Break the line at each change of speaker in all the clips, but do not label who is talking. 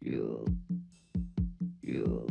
Yeah. Yeah.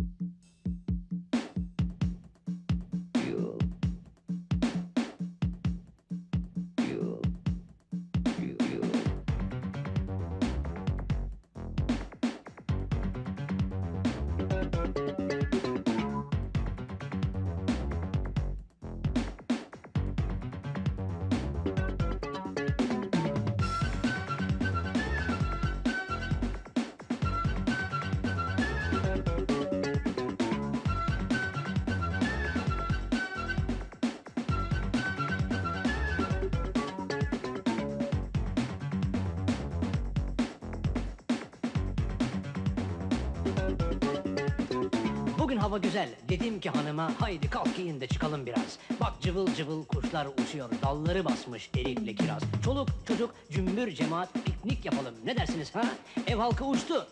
Bugün hava güzel. Dedim ki hanıma haydi kalk giyin de çıkalım biraz. Bak cıvıl cıvıl kuşlar uçuyor. Dalları basmış erikle kiraz. Çoluk çocuk cümbür cemaat piknik yapalım. Ne dersiniz ha? Ev halkı uçtu.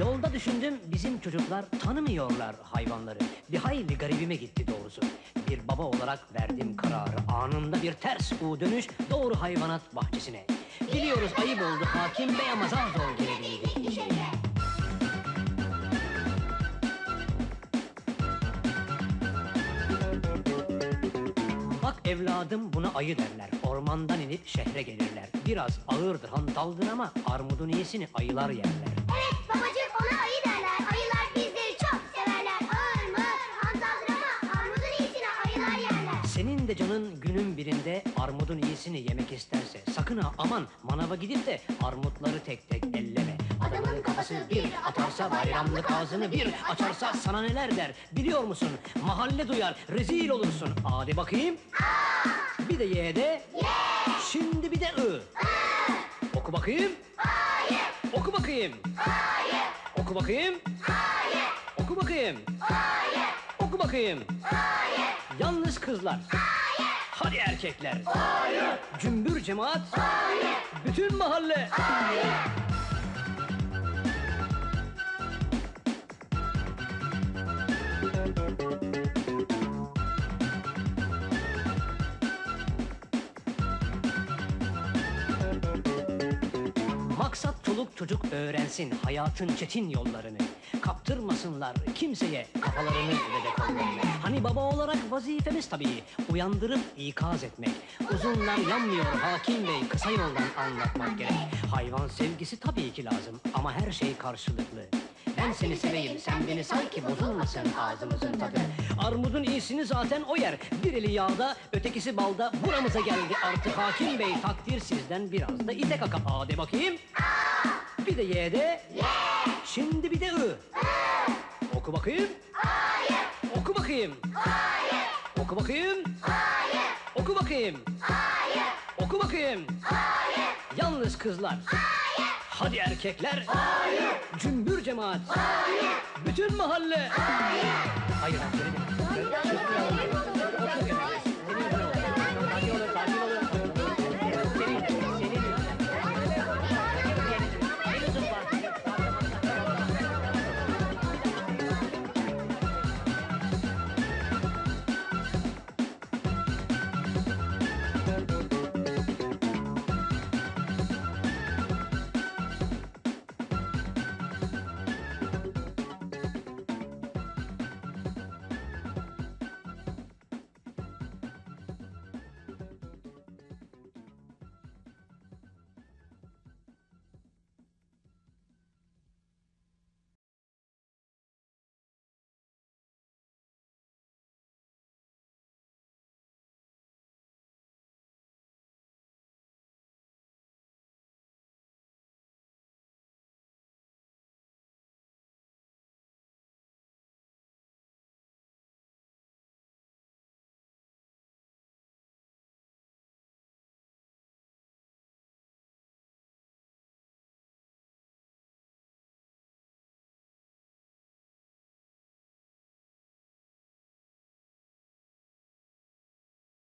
Yolda düşündüm bizim çocuklar tanımıyorlar hayvanları. Bir hayli garibime gitti doğrusu. Bir baba olarak verdim kararı. Anında bir ters U dönüş doğru hayvanat bahçesine. Biliyoruz ayıp oldu hakim bey ama zar zor gelebildik evladım buna ayı derler. Ormandan inip şehre gelirler. Biraz ağırdır hantaldır ama armudun iyisini ayılar yerler.
Evet babacığım ona ayı derler. Ayılar bizleri çok severler. Ağır mı? Hantaldır ama armudun iyisini ayılar yerler.
Senin de canın günün birinde armudun iyisini yemek isterse sakın ha aman manava gidip de armutları tek tek elleme. Adamın kafası bir atarsa bayramlık ağzını bir açarsa sana neler der biliyor musun? Mahalle duyar rezil olursun. Hadi bakayım. Bir de ye de. Şimdi bir de ı. Oku bakayım. Oku bakayım. Oku bakayım. Oku bakayım. Oku bakayım. Yalnız kızlar. Hadi erkekler. Cümbür cemaat. Bütün mahalle. Maksat çoluk çocuk öğrensin hayatın çetin yollarını. Kaptırmasınlar kimseye kafalarını ve de kollarını. Hani baba olarak vazifemiz tabii uyandırıp ikaz etmek. Uzunlar yanmıyor hakim bey kısa yoldan anlatmak gerek. Hayvan sevgisi tabii ki lazım ama her şey karşılıklı. Ben seni seveyim sen beni sanki bozulmasın ağzımızın tadı. Armudun iyisini zaten o yer. Bir eli yağda ötekisi balda buramıza geldi artık hakim bey takdir sizden biraz da ite kaka. Hadi bakayım. Bir de ye de. Şimdi bir de ı. Oku bakayım. Oku bakayım. Oku bakayım. Oku bakayım. Oku bakayım. Yalnız kızlar. Hadi erkekler. Cümbür cemaat. Bütün mahalle. Hayır. Hayır.